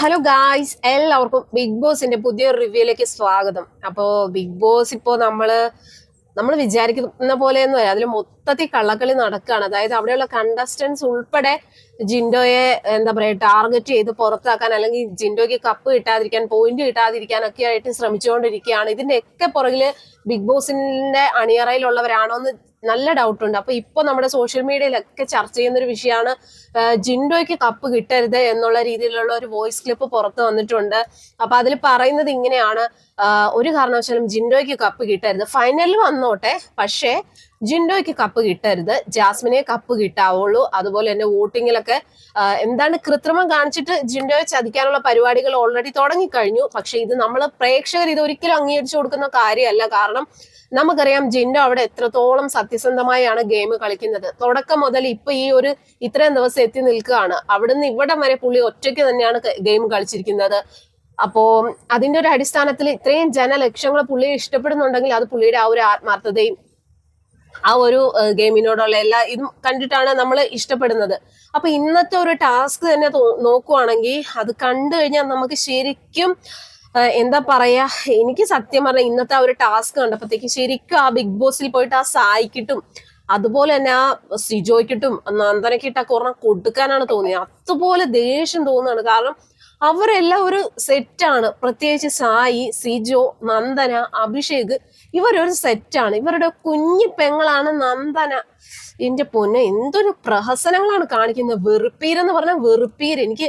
Hello guys എല്ലാവർക്കും big ബോസിന്റെ പുതിയ റിവ്യൂയിലേക്ക് സ്വാഗതം. അപ്പോൾ ബിഗ് ബോസ് ഇപ്പോ നമ്മൾ നമ്മൾ വിചാരിക്കുന്ന പോലെയൊന്നും അല്ല. അതിൽ മൊത്തത്തിൽ കള്ളക്കളി നടക്കുകയാണ്. അതായത് അവിടെയുള്ള കണ്ടസ്റ്റൻസ് ഉൾപ്പെടെ ജിൻഡോയെ എന്താ പറയുക ടാർഗറ്റ് ചെയ്ത് പുറത്താക്കാൻ അല്ലെങ്കിൽ ജിൻഡോയ്ക്ക് കപ്പ് കിട്ടാതിരിക്കാൻ പോയിന്റ് കിട്ടാതിരിക്കാൻ ഒക്കെ ആയിട്ട് ശ്രമിച്ചുകൊണ്ടിരിക്കുകയാണ്. ഇതിന്റെ ഒക്കെ പുറകിൽ ബിഗ് ബോസിന്റെ അണിയറയിലുള്ളവരാണോ എന്ന് നല്ല ഡൗട്ട് ഉണ്ട്. അപ്പൊ ഇപ്പൊ നമ്മുടെ സോഷ്യൽ മീഡിയയിലൊക്കെ ചർച്ച ചെയ്യുന്ന ഒരു വിഷയമാണ് ജിൻഡോയ്ക്ക് കപ്പ് കിട്ടരുത് എന്നുള്ള രീതിയിലുള്ള ഒരു വോയിസ് ക്ലിപ്പ് പുറത്തു വന്നിട്ടുണ്ട്. അപ്പൊ അതിൽ പറയുന്നത് ഇങ്ങനെയാണ് ഒരു കാരണവശാലും ജിൻഡോയ്ക്ക് കപ്പ് കിട്ടരുത്. ഫൈനലിൽ വന്നോട്ടെ പക്ഷേ ജിൻഡോയ്ക്ക് കപ്പ് കിട്ടരുത് ജാസ്മിനെ കപ്പ് കിട്ടാവുള്ളൂ. അതുപോലെ തന്നെ വോട്ടിങ്ങിലൊക്കെ എന്താണ് കൃത്രിമം കാണിച്ചിട്ട് ജിൻഡോയെ ചതിക്കാനുള്ള പരിപാടികൾ ഓൾറെഡി തുടങ്ങിക്കഴിഞ്ഞു. പക്ഷെ ഇത് നമ്മൾ പ്രേക്ഷകർ ഇത് ഒരിക്കലും അംഗീകരിച്ചു കൊടുക്കുന്ന കാര്യമല്ല. കാരണം നമുക്കറിയാം ജിൻഡോ അവിടെ എത്രത്തോളം സത്യസന്ധമായാണ് ഗെയിം കളിക്കുന്നത്. തുടക്കം മുതൽ ഇപ്പൊ ഈ ഒരു ഇത്രയും ദിവസം എത്തി നിൽക്കുകയാണ്. അവിടുന്ന് ഇവിടം വരെ പുള്ളി ഒറ്റയ്ക്ക് തന്നെയാണ് ഗെയിം കളിച്ചിരിക്കുന്നത്. അപ്പോ അതിന്റെ ഒരു അടിസ്ഥാനത്തിൽ ഇത്രയും ജനലക്ഷങ്ങൾ പുള്ളിയെ ഇഷ്ടപ്പെടുന്നുണ്ടെങ്കിൽ അത് പുള്ളിയുടെ ആ ഒരു ആത്മാർത്ഥതയും ആ ഒരു ഗെയിമിനോടുള്ള എല്ലാ ഇതും കണ്ടിട്ടാണ് നമ്മൾ ഇഷ്ടപ്പെടുന്നത്. അപ്പൊ ഇന്നത്തെ ഒരു ടാസ്ക് തന്നെ നോക്കുവാണെങ്കിൽ അത് കണ്ടു കഴിഞ്ഞാൽ നമുക്ക് ശരിക്കും എന്താ പറയാ എനിക്ക് സത്യം പറഞ്ഞ ഇന്നത്തെ ആ ഒരു ടാസ്ക് കണ്ടപ്പോഴത്തേക്ക് ശരിക്കും ആ ബിഗ് ബോസിൽ പോയിട്ട് ആ സായിക്കിട്ടും അതുപോലെ തന്നെ ആ ശ്രീജോയ്ക്കിട്ടും നന്ദനക്കിട്ടൊക്കെ ഒരെണ്ണം കൊടുക്കാനാണ് തോന്നിയത് അതുപോലെ ദേഷ്യം തോന്നുകയാണ് കാരണം അവരെല്ലാം ഒരു സെറ്റാണ് പ്രത്യേകിച്ച് സായി സിജോ നന്ദന അഭിഷേക് ഇവരൊരു സെറ്റാണ് ഇവരുടെ കുഞ്ഞു പെങ്ങളാണ് നന്ദന. എന്റെ പൊന്നെ എന്തൊരു പ്രഹസനങ്ങളാണ് കാണിക്കുന്നത്. വെറുപ്പീരെന്ന് പറഞ്ഞാൽ വെറുപ്പീര്. എനിക്ക്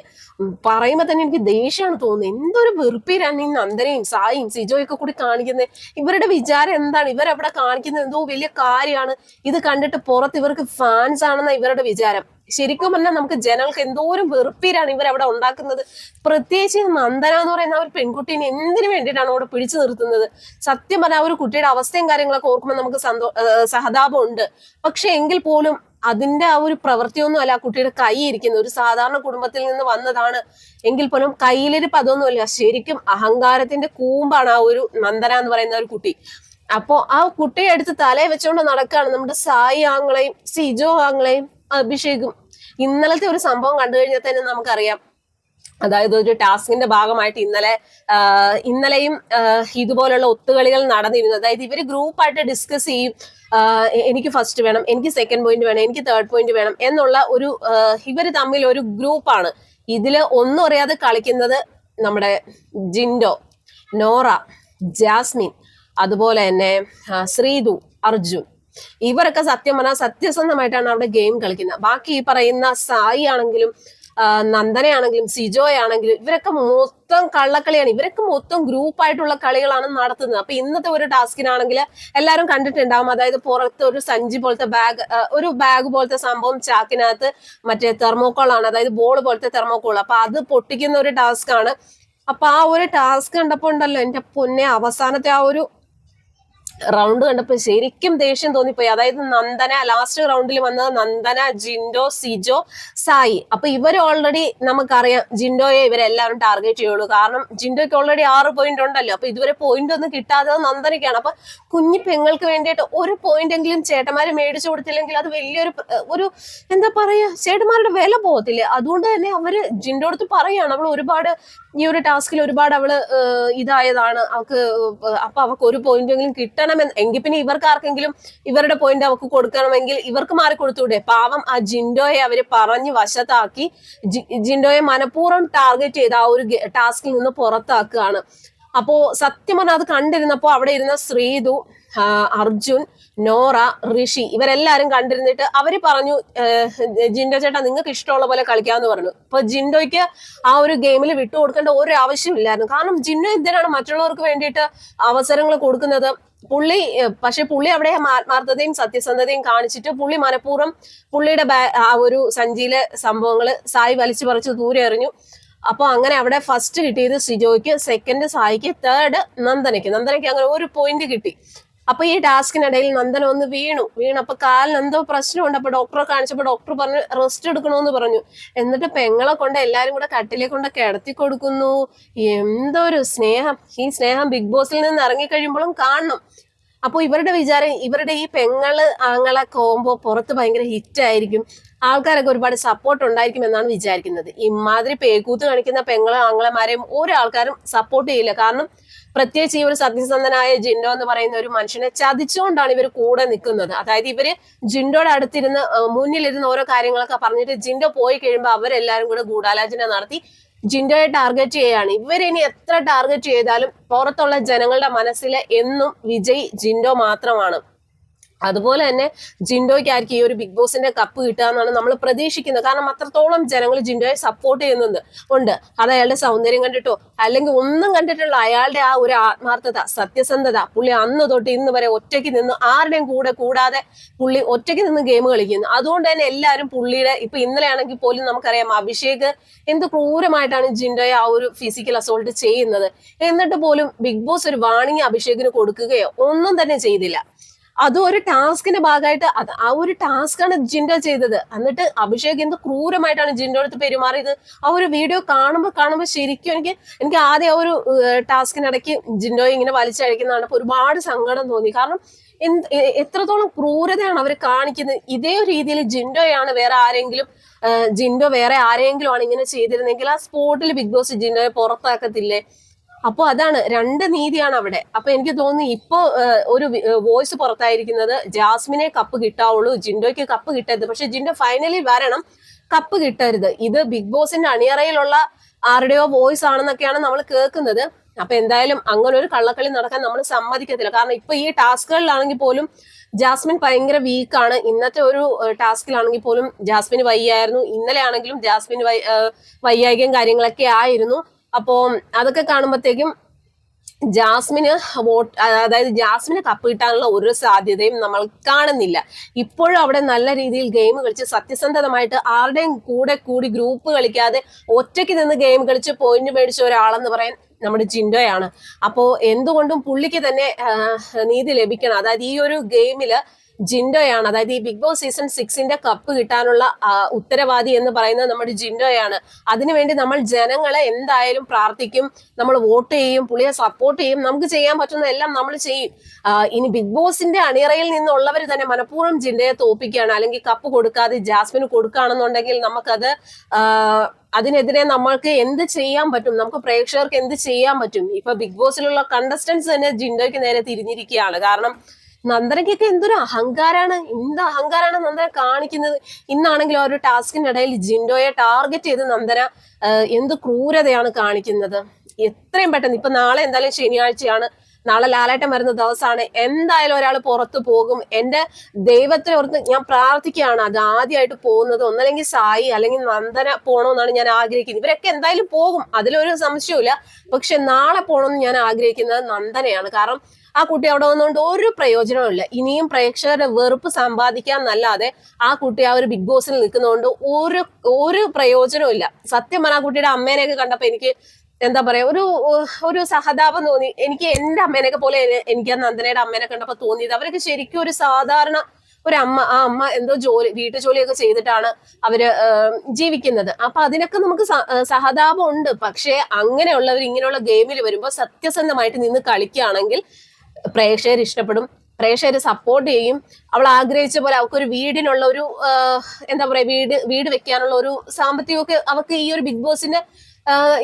പറയുമ്പോൾ തന്നെ എനിക്ക് ദേഷ്യമാണ് തോന്നുന്നത്. എന്തൊരു വെറുപ്പീരാണ് ഈ നന്ദനയും സായിയും സിജോയൊക്കെ കൂടി കാണിക്കുന്നത്. ഇവരുടെ വിചാരം എന്താണ്? ഇവരവിടെ കാണിക്കുന്നത് എന്തോ വലിയ കാര്യമാണ്. ഇത് കണ്ടിട്ട് പുറത്ത് ഇവർക്ക് ഫാൻസ് ആണെന്ന ഇവരുടെ വിചാരം. ശരിക്കും പറഞ്ഞാൽ നമുക്ക് ജനങ്ങൾക്ക് എന്തോരം വെറുപ്പീരാണ് ഇവരവിടെ ഉണ്ടാക്കുന്നത്. പ്രത്യേകിച്ച് നന്ദന എന്ന് പറയുന്ന ആ ഒരു പെൺകുട്ടീനെ എന്തിനു വേണ്ടിയിട്ടാണ് അവിടെ പിടിച്ചു നിർത്തുന്നത്? സത്യം പറഞ്ഞാൽ ആ ഒരു കുട്ടിയുടെ അവസ്ഥയും കാര്യങ്ങളൊക്കെ ഓർക്കുമ്പോൾ നമുക്ക് സന്തോ സഹതാപമുണ്ട്. പക്ഷെ എങ്കിൽ പോലും അതിന്റെ ആ ഒരു പ്രവൃത്തിയൊന്നും അല്ല ആ കുട്ടിയുടെ കൈ ഇരിക്കുന്നത്. ഒരു സാധാരണ കുടുംബത്തിൽ നിന്ന് വന്നതാണ് എങ്കിൽ പോലും കയ്യിലൊരു പദമൊന്നുമില്ല ശരിക്കും അഹങ്കാരത്തിന്റെ കൂമ്പാണ് ആ ഒരു നന്ദന എന്ന് പറയുന്ന ഒരു കുട്ടി. അപ്പോ ആ കുട്ടിയെ എടുത്ത് തലയെ വെച്ചുകൊണ്ട് നടക്കുകയാണ് നമ്മുടെ സായി ആങ്ങളെയും സിജോ ആങ്ങളെയും അഭിഷേകും. ഇന്നലത്തെ ഒരു സംഭവം കണ്ടു കഴിഞ്ഞാൽ തന്നെ നമുക്കറിയാം. അതായത് ഒരു ടാസ്കിന്റെ ഭാഗമായിട്ട് ഇന്നലെ ഇന്നലെയും ഇതുപോലുള്ള ഒത്തുകളികൾ നടന്നിരുന്നു. അതായത് ഇവർ ഗ്രൂപ്പായിട്ട് ഡിസ്കസ് ചെയ്യും എനിക്ക് ഫസ്റ്റ് വേണം എനിക്ക് സെക്കൻഡ് പോയിന്റ് വേണം എനിക്ക് തേർഡ് പോയിന്റ് വേണം എന്നുള്ള ഒരു ഇവർ തമ്മിൽ ഒരു ഗ്രൂപ്പാണ്. ഇതിൽ ഒന്നും അറിയാതെ കളിക്കുന്നത് നമ്മുടെ ജിൻഡോ നോറ ജാസ്മിൻ അതുപോലെ തന്നെ ശ്രീതു അർജുൻ. ഇവരൊക്കെ സത്യം പറഞ്ഞാൽ സത്യസന്ധമായിട്ടാണ് അവിടെ ഗെയിം കളിക്കുന്നത്. ബാക്കി ഈ പറയുന്ന സായി ആണെങ്കിലും നന്ദനയാണെങ്കിലും സിജോയാണെങ്കിലും ഇവരൊക്കെ മൊത്തം കള്ളക്കളിയാണ്. ഇവരൊക്കെ മൊത്തം ഗ്രൂപ്പായിട്ടുള്ള കളികളാണ് നടത്തുന്നത്. അപ്പൊ ഇന്നത്തെ ഒരു ടാസ്കിനാണെങ്കിൽ എല്ലാവരും കണ്ടിട്ടുണ്ടാവും. അതായത് പുറത്ത് ഒരു സഞ്ചി പോലത്തെ ബാഗ് ഒരു ബാഗ് പോലത്തെ സംഭവം ചാക്കിനകത്ത് മറ്റേ തെർമോക്കോളാണ് അതായത് ബോൾ പോലത്തെ തെർമോക്കോൾ അപ്പൊ അത് പൊട്ടിക്കുന്ന ഒരു ടാസ്ക് ആണ്. അപ്പൊ ആ ഒരു ടാസ്ക് കണ്ടപ്പോ ഉണ്ടല്ലോ എന്റെ പൊന്നെ അവസാനത്തെ ആ ഒരു റൗണ്ട് കണ്ടപ്പോ ശരിക്കും ദേഷ്യം തോന്നിപ്പോയി. അതായത് നന്ദന ലാസ്റ്റ് റൗണ്ടിൽ വന്നത് നന്ദന ജിൻഡോ സിജോ സായി. അപ്പൊ ഇവർ ഓൾറെഡി നമുക്കറിയാം ജിൻഡോയെ ഇവരെല്ലാവരും ടാർഗറ്റ് ചെയ്യുള്ളൂ. കാരണം ജിൻഡോയ്ക്ക് ഓൾറെഡി ആറ് പോയിന്റ് ഉണ്ടല്ലോ. അപ്പൊ ഇതുവരെ പോയിന്റ് ഒന്നും കിട്ടാതെ നന്ദനയ്ക്കാണ്. അപ്പൊ കുഞ്ഞു പെങ്ങൾക്ക് വേണ്ടിയിട്ട് ഒരു പോയിന്റ് എങ്കിലും ചേട്ടന്മാര് മേടിച്ചു കൊടുത്തില്ലെങ്കിൽ അത് വലിയൊരു ഒരു എന്താ പറയാ ചേട്ടന്മാരുടെ വില പോകത്തില്ലേ. അതുകൊണ്ട് തന്നെ അവർ ജിൻഡോ അടുത്ത് പറയാണ്. അവൾ ഒരുപാട് ഈ ഒരു ടാസ്കിൽ ഒരുപാട് അവൾ ഇതായതാണ്. അവൾക്ക് ഏഹ്, അപ്പൊ അവൾക്ക് ഒരു പോയിന്റ് എങ്കിലും കിട്ടണമെന്ന് എങ്കിൽ പിന്നെ ഇവർക്ക് ആർക്കെങ്കിലും ഇവരുടെ പോയിന്റ് അവർക്ക് കൊടുക്കണമെങ്കിൽ ഇവർക്ക് മാറി കൊടുത്തൂടെ? പാവം ആ ജിൻഡോയെ അവർ പറഞ്ഞ് വശത്താക്കി ജിൻഡോയെ മനഃപൂർവം ടാർഗറ്റ് ചെയ്ത് ആ ഒരു ടാസ്കിൽ നിന്ന് പുറത്താക്കുകയാണ്. അപ്പോ സത്യം പറഞ്ഞാൽ അത് കണ്ടിരുന്നപ്പോ അവിടെ ഇരുന്ന ശ്രീതു അർജുൻ നോറ ഋഷി ഇവരെല്ലാരും കണ്ടിരുന്നിട്ട് അവർ പറഞ്ഞു ജിൻഡോ ചേട്ടാ നിങ്ങൾക്ക് ഇഷ്ടമുള്ള പോലെ കളിക്കാമെന്ന് പറഞ്ഞു. അപ്പൊ ജിൻഡോയ്ക്ക് ആ ഒരു ഗെയിമിൽ വിട്ടു കൊടുക്കേണ്ട ഒരു ആവശ്യമില്ലായിരുന്നു. കാരണം ജിൻഡോ എന്തിനാണ് മറ്റുള്ളവർക്ക് വേണ്ടിയിട്ട് അവസരങ്ങൾ കൊടുക്കുന്നത്? പുള്ളി പക്ഷെ പുള്ളി അവിടെ ആത്മാർത്ഥതയും സത്യസന്ധതയും കാണിച്ചിട്ട് പുള്ളി മനഃപൂർവം പുള്ളിയുടെ ആ ഒരു സഞ്ചിയിലെ സംഭവങ്ങൾ സായി വലിച്ചു പറിച്ച് ദൂരെ എറിഞ്ഞു. അപ്പൊ അങ്ങനെ അവിടെ ഫസ്റ്റ് കിട്ടിയത് സിജോയ്ക്ക് സെക്കൻഡ് സായിക്ക് തേർഡ് നന്ദനയ്ക്ക്. നന്ദനയ്ക്ക് അങ്ങനെ ഒരു പോയിന്റ് കിട്ടി. അപ്പൊ ഈ ടാസ്കിനിടയിൽ നന്ദന ഒന്ന് വീണു. വീണപ്പോ കാലിന് എന്തോ പ്രശ്നമുണ്ട്. അപ്പൊ ഡോക്ടറെ കാണിച്ചപ്പോ ഡോക്ടർ പറഞ്ഞു റെസ്റ്റ് എടുക്കണമെന്ന് പറഞ്ഞു. എന്നിട്ട് പെങ്ങളെ കൊണ്ട് എല്ലാരും കൂടെ കട്ടിലെ കൊണ്ട് കിടത്തി കൊടുക്കുന്നു. എന്തൊരു സ്നേഹം. ഈ സ്നേഹം ബിഗ് ബോസിൽ നിന്ന് ഇറങ്ങി ഇറങ്ങിക്കഴിയുമ്പോഴും കാണണം. അപ്പോൾ ഇവരുടെ വിചാരം ഇവരുടെ ഈ പെങ്ങൾ ആങ്ങളെ കോമ്പോ പുറത്ത് ഭയങ്കര ഹിറ്റ് ആയിരിക്കും. ആൾക്കാരൊക്കെ ഒരുപാട് സപ്പോർട്ട് ഉണ്ടായിരിക്കും എന്നാണ് വിചാരിക്കുന്നത്. ഇമാതിരി പേക്കൂത്ത് കാണിക്കുന്ന പെങ്ങളും ആങ്ങളമാരെയും ഒരാൾക്കാരും സപ്പോർട്ട് ചെയ്യില്ല. കാരണം പ്രത്യേകിച്ച് ഈ ഒരു സത്യസന്ധനായ ജിൻഡോ എന്ന് പറയുന്ന ഒരു മനുഷ്യനെ ചതിച്ചുകൊണ്ടാണ് ഇവർ കൂടെ നിൽക്കുന്നത്. അതായത് ഇവർ ജിൻഡോയുടെ അടുത്തിരുന്ന് മുന്നിലിരുന്ന് ഓരോ കാര്യങ്ങളൊക്കെ പറഞ്ഞിട്ട് ജിൻഡോ പോയി കഴിയുമ്പോൾ അവരെല്ലാരും കൂടെ ഗൂഢാലോചന നടത്തി ജിൻഡോയെ ടാർഗറ്റ് ചെയ്യാണ്. ഇവരിനി എത്ര ടാർഗറ്റ് ചെയ്താലും പുറത്തുള്ള ജനങ്ങളുടെ മനസ്സിലെ എന്നും വിജയ് ജിൻഡോ മാത്രമാണ്. അതുപോലെ തന്നെ ജിൻഡോയ്ക്കായിരിക്കും ഈ ഒരു ബിഗ് ബോസിന്റെ കപ്പ് കിട്ടുക എന്നാണ് നമ്മൾ പ്രതീക്ഷിക്കുന്നത്. കാരണം അത്രത്തോളം ജനങ്ങൾ ജിൻഡോയെ സപ്പോർട്ട് ചെയ്യുന്നുണ്ട്. ഉണ്ട്. അത് അയാളുടെ സൗന്ദര്യം കണ്ടിട്ടോ? അല്ലെങ്കിൽ ഒന്നും കണ്ടിട്ടുള്ള അയാളുടെ ആ ഒരു ആത്മാർത്ഥത സത്യസന്ധത പുള്ളി അന്ന് തൊട്ട് ഇന്ന് വരെ ഒറ്റയ്ക്ക് നിന്ന് ആരുടെയും കൂടെ കൂടാതെ പുള്ളി ഒറ്റയ്ക്ക് നിന്ന് ഗെയിം കളിക്കുന്നു. അതുകൊണ്ട് തന്നെ എല്ലാവരും പുള്ളിയുടെ ഇപ്പൊ ഇന്നലെ ആണെങ്കിൽ പോലും നമുക്കറിയാം അഭിഷേക് എന്ത് ക്രൂരമായിട്ടാണ് ജിൻഡോയെ ആ ഒരു ഫിസിക്കൽ അസോൾട്ട് ചെയ്യുന്നത്. എന്നിട്ട് പോലും ബിഗ് ബോസ് ഒരു വാണിംഗ് അഭിഷേകിന് കൊടുക്കുകയോ ഒന്നും തന്നെ ചെയ്തില്ല. അതും ഒരു ടാസ്കിന്റെ ഭാഗമായിട്ട് അത് ആ ഒരു ടാസ്കാണ് ജിൻഡോ ചെയ്തത്. എന്നിട്ട് അഭിഷേക് എന്ത് ക്രൂരമായിട്ടാണ് ജിൻഡോ അടുത്ത് പെരുമാറിയത്? ആ ഒരു വീഡിയോ കാണുമ്പോൾ കാണുമ്പോൾ ശരിക്കും എനിക്ക് എനിക്ക് ആദ്യം ആ ഒരു ടാസ്കിനിടയ്ക്ക് ജിൻഡോയെ ഇങ്ങനെ വലിച്ചഴിക്കുന്നതാണ് ഒരുപാട് സങ്കടം തോന്നി. കാരണം എന്ത് എത്രത്തോളം ക്രൂരതയാണ് അവർ കാണിക്കുന്നത്? ഇതേ രീതിയിൽ ജിൻഡോയാണ് വേറെ ആരെങ്കിലും ജിൻഡോ വേറെ ആരെങ്കിലും ആണ് ഇങ്ങനെ ചെയ്തിരുന്നെങ്കിൽ ആ സ്പോട്ടിൽ ബിഗ് ബോസ് ജിൻഡോയെ പുറത്താക്കത്തില്ലേ? അപ്പൊ അതാണ് രണ്ട് നീതിയാണ് അവിടെ. അപ്പൊ എനിക്ക് തോന്നുന്നു ഇപ്പോ ഒരു വോയിസ് പുറത്തായിരിക്കുന്നത് ജാസ്മിനെ കപ്പ് കിട്ടാവുള്ളൂ ജിൻഡോയ്ക്ക് കപ്പ് കിട്ടരുത്. പക്ഷെ ജിൻഡോ ഫൈനലിൽ വരണം കപ്പ് കിട്ടരുത്. ഇത് ബിഗ് ബോസിന്റെ അണിയറയിലുള്ള ആരുടെയോ വോയിസ് ആണെന്നൊക്കെയാണ് നമ്മൾ കേൾക്കുന്നത്. അപ്പൊ എന്തായാലും അങ്ങനെ ഒരു കള്ളക്കളി നടക്കാൻ നമ്മൾ സമ്മതിക്കത്തില്ല. കാരണം ഇപ്പൊ ഈ ടാസ്കുകളിലാണെങ്കിൽ പോലും ജാസ്മിൻ ഭയങ്കര വീക്കാണ് ഇന്നത്തെ ഒരു ടാസ്കിലാണെങ്കിൽ പോലും ജാസ്മിന് വയ്യായിരുന്നു. ഇന്നലെ ആണെങ്കിലും ജാസ്മിൻ വയ്യായികയും കാര്യങ്ങളൊക്കെ ആയിരുന്നു. അപ്പോ അതൊക്കെ കാണുമ്പോഴത്തേക്കും ജാസ്മിന് വോട്ട് അതായത് ജാസ്മിന് കപ്പ് കിട്ടാനുള്ള ഒരു സാധ്യതയും നമ്മൾ കാണുന്നില്ല. ഇപ്പോഴും അവിടെ നല്ല രീതിയിൽ ഗെയിം കളിച്ച് സത്യസന്ധതമായിട്ട് ആരുടെയും കൂടെ കൂടി ഗ്രൂപ്പ് കളിക്കാതെ ഒറ്റയ്ക്ക് നിന്ന് ഗെയിം കളിച്ച് പോയിന്റ് മേടിച്ച ഒരാളെന്ന് പറയാൻ നമ്മുടെ ജിൻഡോയാണ്. അപ്പോൾ എന്തുകൊണ്ടും പുള്ളിക്ക് തന്നെ നീതി ലഭിക്കണം. അതായത് ഈ ഒരു ഗെയിമിൽ ജിൻഡോയാണ്. അതായത് ഈ ബിഗ് ബോസ് സീസൺ സിക്സിന്റെ കപ്പ് കിട്ടാനുള്ള ഉത്തരവാദി എന്ന് പറയുന്നത് നമ്മുടെ ജിൻഡോയാണ്. അതിനുവേണ്ടി നമ്മൾ ജനങ്ങളെ എന്തായാലും പ്രാർത്ഥിക്കും നമ്മൾ വോട്ട് ചെയ്യും പുള്ളിയെ സപ്പോർട്ട് ചെയ്യും നമുക്ക് ചെയ്യാൻ പറ്റുന്ന എല്ലാം നമ്മൾ ചെയ്യും. ഇനി ബിഗ് ബോസിന്റെ അണിയറയിൽ നിന്നുള്ളവർ തന്നെ മനഃപൂർവം ജിൻഡയെ തോപ്പിക്കുകയാണ് അല്ലെങ്കിൽ കപ്പ് കൊടുക്കാതെ ജാസ്മിന് കൊടുക്കുകയാണെന്നുണ്ടെങ്കിൽ നമുക്കത് അതിനെതിരെ നമ്മൾക്ക് എന്ത് ചെയ്യാൻ പറ്റും? നമുക്ക് പ്രേക്ഷകർക്ക് എന്ത് ചെയ്യാൻ പറ്റും? ഇപ്പൊ ബിഗ് ബോസിലുള്ള കണ്ടസ്റ്റൻസ് തന്നെ ജിൻഡോയ്ക്ക് നേരെ തിരിഞ്ഞിരിക്കുകയാണ്. കാരണം നന്ദനയ്ക്കൊക്കെ എന്തൊരു അഹങ്കാരാണ്. എന്ത് അഹങ്കാരാണ് നന്ദന കാണിക്കുന്നത്? ഇന്നാണെങ്കിൽ ആ ഒരു ടാസ്കിനിടയിൽ ജിൻഡോയെ ടാർഗറ്റ് ചെയ്ത് നന്ദന എന്ത് ക്രൂരതയാണ് കാണിക്കുന്നത്. എത്രയും പെട്ടെന്ന് ഇപ്പൊ നാളെ എന്തായാലും ശനിയാഴ്ചയാണ്. നാളെ ലാലേട്ടം വരുന്ന ദിവസമാണ്. എന്തായാലും ഒരാൾ പുറത്തു പോകും. എന്റെ ദൈവത്തെ ഓർത്ത് ഞാൻ പ്രാർത്ഥിക്കുകയാണ്. അത് ആദ്യമായിട്ട് പോകുന്നത്. ഒന്നല്ലെങ്കിൽ സായി അല്ലെങ്കിൽ നന്ദന പോകണമെന്നാണ് ഞാൻ ആഗ്രഹിക്കുന്നത്. ഇവരൊക്കെ എന്തായാലും പോകും. അതിലൊരു സംശയമില്ല പക്ഷെ നാളെ പോകണമെന്ന് ഞാൻ ആഗ്രഹിക്കുന്നത് നന്ദനയാണ്. കാരണം ആ കുട്ടി അവിടെ വന്നുകൊണ്ട് ഒരു പ്രയോജനവും ഇല്ല. ഇനിയും പ്രേക്ഷകരുടെ വെറുപ്പ് സമ്പാദിക്കാന്നല്ലാതെ ആ കുട്ടി ആ ഒരു ബിഗ് ബോസിൽ നിൽക്കുന്നതുകൊണ്ട് ഒരു ഒരു പ്രയോജനവും സത്യം പറഞ്ഞാൽ ആ കുട്ടിയുടെ അമ്മേനെയൊക്കെ കണ്ടപ്പോ എനിക്ക് എന്താ പറയാ ഒരു ഒരു സഹതാപം തോന്നി. എനിക്ക് എന്റെ അമ്മേനെയൊക്കെ പോലെ എനിക്ക് ആ നന്ദനയുടെ അമ്മേനെ കണ്ടപ്പോ തോന്നിയത് അവരൊക്കെ ശരിക്കും ഒരു സാധാരണ ഒരു അമ്മ ആ അമ്മ എന്തോ ജോലി വീട്ടു ജോലിയൊക്കെ ചെയ്തിട്ടാണ് അവർ ജീവിക്കുന്നത്. അപ്പൊ അതിനൊക്കെ നമുക്ക് സഹതാപം ഉണ്ട്. പക്ഷേ അങ്ങനെയുള്ളവർ ഇങ്ങനെയുള്ള ഗെയിമിൽ വരുമ്പോൾ സത്യസന്ധമായിട്ട് നിന്ന് കളിക്കുകയാണെങ്കിൽ പ്രേക്ഷകർ ഇഷ്ടപ്പെടും. പ്രേക്ഷകർ സപ്പോർട്ട് ചെയ്യും. അവൾ ആഗ്രഹിച്ച പോലെ അവൾക്കൊരു വീടിനുള്ള ഒരു എന്താ പറയാ വീട് വീട് വെക്കാനുള്ള ഒരു സാമ്പത്തികമൊക്കെ അവൾക്ക് ഈ ഒരു ബിഗ് ബോസിന്റെ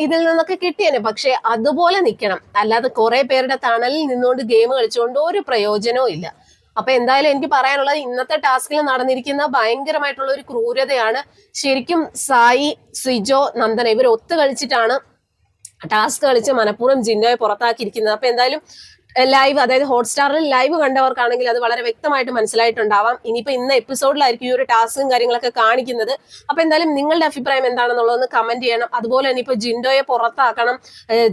ഇതിൽ നിന്നൊക്കെ കിട്ടിയേനെ. പക്ഷെ അതുപോലെ നിൽക്കണം അല്ലാതെ കുറെ പേരുടെ തണലിൽ നിന്നുകൊണ്ട് ഗെയിം കളിച്ചുകൊണ്ട് ഒരു പ്രയോജനവും ഇല്ല. അപ്പൊ എന്തായാലും എനിക്ക് പറയാനുള്ളത് ഇന്നത്തെ ടാസ്കിൽ നടന്നിരിക്കുന്ന ഭയങ്കരമായിട്ടുള്ള ഒരു ക്രൂരതയാണ്. ശരിക്കും സായി സിജോ നന്ദന ഇവർ ഒത്തു കളിച്ചിട്ടാണ് ടാസ്ക് കളിച്ച് മനഃപൂർവം ജിന്നോയെ പുറത്താക്കിയിരിക്കുന്നത്. അപ്പൊ എന്തായാലും ലൈവ് അതായത് ഹോട്ട്സ്റ്റാറിൽ ലൈവ് കണ്ടവർക്കാണെങ്കിൽ അത് വളരെ വ്യക്തമായിട്ട് മനസ്സിലായിട്ടുണ്ടാവാം. ഇനിയിപ്പോ ഇന്ന എപ്പിസോഡിലായിരിക്കും ഈ ഒരു ടാസ്കും കാര്യങ്ങളൊക്കെ കാണിക്കുന്നത്. അപ്പൊ എന്തായാലും നിങ്ങളുടെ അഭിപ്രായം എന്താണെന്നുള്ളതൊന്ന് കമന്റ് ചെയ്യണം. അതുപോലെ തന്നെ ഇപ്പൊ ജിൻഡോയെ പുറത്താക്കണം.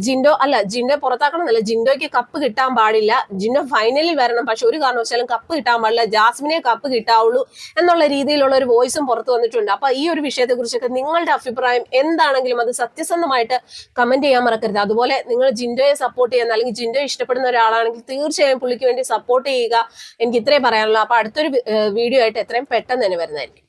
ജിൻഡോ അല്ല ജിൻഡോയെ പുറത്താക്കണം എന്നല്ല ജിൻഡോയ്ക്ക് കപ്പ് കിട്ടാൻ പാടില്ല. ജിൻഡോ ഫൈനലിൽ വരണം. പക്ഷെ ഒരു കാരണവശാലും കപ്പ് കിട്ടാൻ പാടില്ല. ജാസ്മിനെ കപ്പ് കിട്ടാവുള്ളൂ എന്നുള്ള രീതിയിലുള്ള ഒരു വോയിസും പുറത്തു വന്നിട്ടുണ്ട്. അപ്പൊ ഈ ഒരു വിഷയത്തെ കുറിച്ചൊക്കെ നിങ്ങളുടെ അഭിപ്രായം എന്താണെങ്കിലും അത് സത്യസന്ധമായിട്ട് കമന്റ് ചെയ്യാൻ മറക്കരുത്. അതുപോലെ നിങ്ങൾ ജിൻഡോയെ സപ്പോർട്ട് ചെയ്യുന്ന അല്ലെങ്കിൽ ജിൻഡോ ഇഷ്ടപ്പെടുന്ന ഒരാളാണെങ്കിൽ തീർച്ചയായും പുള്ളിക്ക് വേണ്ടി സപ്പോർട്ട് ചെയ്യുക. എനിക്ക് ഇത്രേ പറയാനുള്ളൂ. അപ്പൊ അടുത്തൊരു വീഡിയോ ആയിട്ട് എത്രയും പെട്ടെന്ന് തന്നെ വരുന്നതായിരിക്കും.